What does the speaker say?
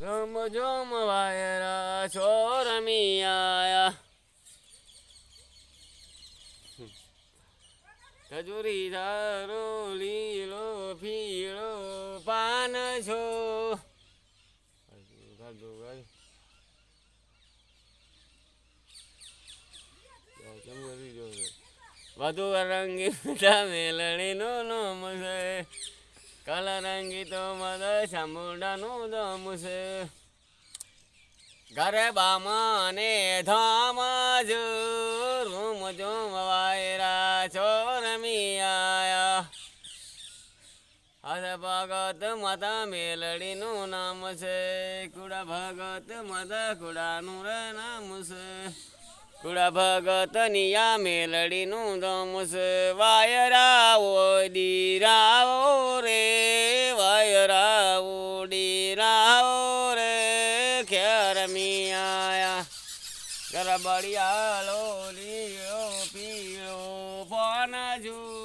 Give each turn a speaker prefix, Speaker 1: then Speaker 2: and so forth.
Speaker 1: જોમ જોમ વાયરા છો રમી આયા ખજૂરી ધારો, લીલો પીળો પાન છો. વધુ રંગી મેલણી નો નોમ છે કલરંગી રંગી તો ચામુંડાનું દમ છે. ઘરે બામા ને ધામ જો. રૂમ જોમ વાયરા છો રમી આયા. હાથ ભગત માતા મેલડીનું નામ છે. કુડા ભગત માતા કુડાનું રે નામ છે. કુડા ભગત નિયા મેલડીનું દમ છે. વાયરાઓ દીરાઓ રે વાયરાઓ રાઓ રે ખેર મિયા ગરબડિયા લીલો પીળો પણ જુ